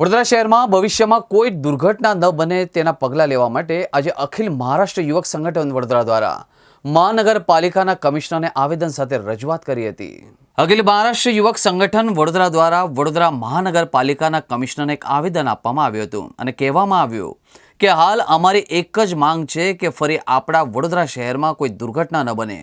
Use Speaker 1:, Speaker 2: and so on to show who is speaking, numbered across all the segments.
Speaker 1: વડોદરા શહેરમાં ભવિષ્યમાં કોઈ દુર્ઘટના ન બને તેના પગલાં લેવા માટે આજે અખિલ મહારાષ્ટ્ર યુવક સંગઠન વડોદરા દ્વારા મહાનગરપાલિકાના કમિશનરને આવેદન સાથે રજૂઆત કરી હતી. અખિલ મહારાષ્ટ્ર યુવક સંગઠન વડોદરા દ્વારા વડોદરા મહાનગરપાલિકાના કમિશનરને એક આવેદન આપવામાં આવ્યું હતું અને કહેવામાં આવ્યું કે હાલ અમારી એક જ માંગ છે કે ફરી આપણા વડોદરા શહેરમાં કોઈ દુર્ઘટના ન બને.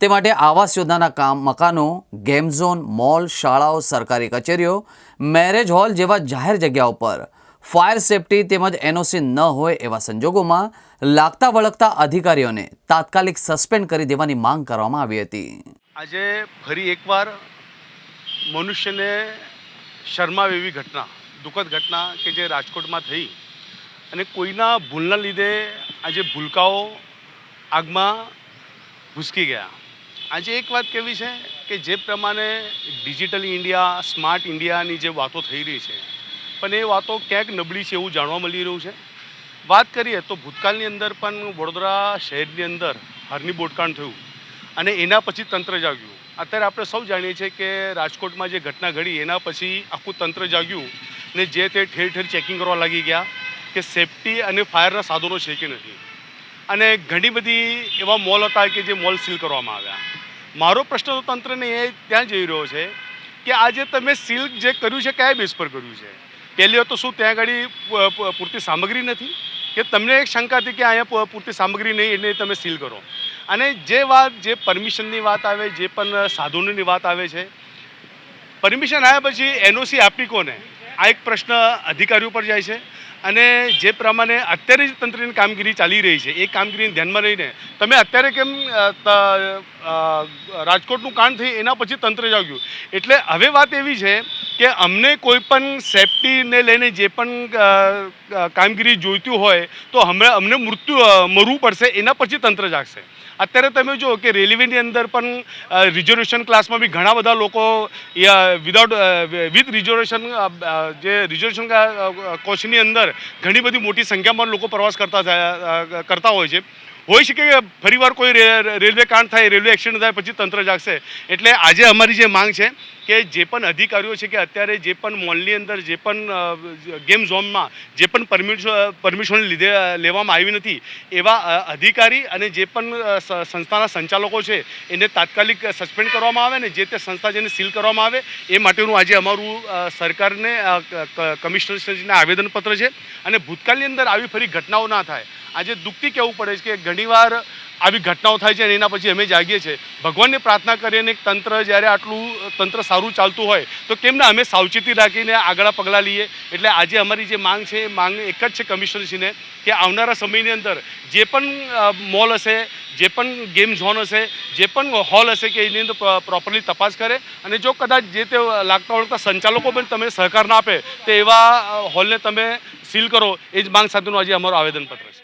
Speaker 1: તે માટે આવાસ યોજનાના કામ, મકાનો, ગેમ ઝોન, મોલ, શાળાઓ, સરકારી કચેરીઓ, મેરેજ હોલ જેવા જાહેર જગ્યાઓ પર ફાયર સેફટી તેમજ એનઓસી ન હોય એવા સંજોગોમાં લાગતા વળગતા અધિકારીઓને તાત્કાલિક સસ્પેન્ડ કરી દેવાની માંગ કરવામાં આવી હતી.
Speaker 2: આજે ફરી એકવાર મનુષ્યને શરમાવે એવી ઘટના, દુઃખદ ઘટના કે જે રાજકોટમાં થઈ. અને કોઈના ભૂલના લીધે આજે ભૂલકાઓ આગમાં ભૂસકી ગયા. આજે એક વાત કેવી છે કે જે પ્રમાણે ડિજિટલ ઇન્ડિયા, સ્માર્ટ ઇન્ડિયાની જે વાતો થઈ રહી છે, પણ એ વાતો ક્યાંક નબળી છે એવું જાણવા મળી રહ્યું છે? વાત કરીએ તો ભૂતકાળની અંદર પણ વડોદરા શહેરની અંદર હરની બોટકાંડ થયું અને એના પછી તંત્ર જાગ્યું. અત્યારે આપણે સૌ જાણીએ છીએ કે રાજકોટમાં જે ઘટના ઘડી એના પછી આખું તંત્ર જાગ્યું ને જે તે ઠેર ઠેર ચેકિંગ કરવા લાગી ગયા. કે સેફટી અને ફાયરના સાધનો છે કે નથી અને ઘણી બધી એવા મોલ હતા કે જે મોલ સીલ કરવામાં આવ્યા. મારો પ્રશ્ન તો તંત્રને એ ત્યાં જઈ રહ્યો છે કે આજે તમે સીલ જે કર્યું છે, કયા બેઝ પર કર્યું છે? પહેલી વાત તો શું ત્યાં આગળ પૂરતી સામગ્રી નથી? કે તમને એક શંકા હતી કે અહીંયા પૂરતી સામગ્રી નહીં એટલે તમે સીલ કરો? અને જે વાત, જે પરમિશનની વાત આવે, જે પણ સાધનોની વાત આવે છે પરમિશન આવ્યા પછી એનઓસી આપી કોને? આ એક પ્રશ્ન અધિકારીઓ પર જાય છે. અને જે પ્રમાણે અત્યારે જે તંત્રની કામગીરી ચાલી રહી છે, એ કામગીરીને ધ્યાનમાં લઈને તમે અત્યારે કેમ રાજકોટનું કાંડ થઈ એના પછી તંત્ર જાગ્યું? એટલે હવે વાત એવી છે કે અમને કોઈ પણ સેફટીને લઈને જે પણ કામગીરી જોઈતી હોય તો હમણાં અમને મૃત્યુ મરવું પડશે, એના પછી તંત્ર જાગશે. અત્યારે તમે જુઓ કે રેલવેની અંદર પણ રિઝર્વેશન ક્લાસમાં બી ઘણા બધા લોકો વિધાઉટ વિથ રિઝર્વેશન જે રિઝર્વેશન કોચની અંદર ઘણી બધી મોટી સંખ્યામાં લોકો પ્રવાસ કરતા કરતા હોય છે. હોઈ શકે કે ફરીવાર કોઈ રેલવે કાંડ થાય રેલવે એક્સિડન્ટ થાય પછી તંત્ર જાગશે? એટલે આજે અમારી જે માંગ છે કે જે પણ અધિકારીઓ છે કે અત્યારે જે પણ મોલની અંદર જે પણ ગેમ ઝોનમાં જે પણ પરમિશન પરમિશન લીધે લેવામાં આવી નથી એવા અધિકારી અને જે પણ સંસ્થાના સંચાલકો છે એને તાત્કાલિક સસ્પેન્ડ કરવામાં આવે ને જે તે સંસ્થા જેને સીલ કરવામાં આવે એ માટેનું આજે અમારું સરકારને અ, ક- ક- કમિશનરશ્રીને આવેદનપત્ર છે અને ભૂતકાળની અંદર આવી ફરી ઘટનાઓ ના થાય. આજે દુઃખથી કહેવું પડે છે કે ઘણીવાર આવી ઘટનાઓ થાય છે અને એના પછી અમે જાગીએ છીએ. ભગવાનને પ્રાર્થના કરીને એક તંત્ર જ્યારે આટલું, તંત્ર સારું ચાલતું હોય, તો કેમ ના અમે સાવચેતી રાખીને આગળ પગલાં લઈએ? એટલે આજે અમારી જે માંગ છે, એ માંગ એક જ છે કમિશનરશ્રીને, કે આવનારા સમયની અંદર જે પણ મોલ હશે, જે પણ ગેમ ઝોન હશે, જે પણ હોલ હશે કે એની અંદર પ્રોપરલી તપાસ કરે અને જો કદાચ જે તે લાગતા વળગતા સંચાલકો પણ તમે સહકાર ના આપે, તો એવા હોલને તમે સીલ કરો, એ જ માંગ સાથેનું આજે અમારું આવેદનપત્ર છે.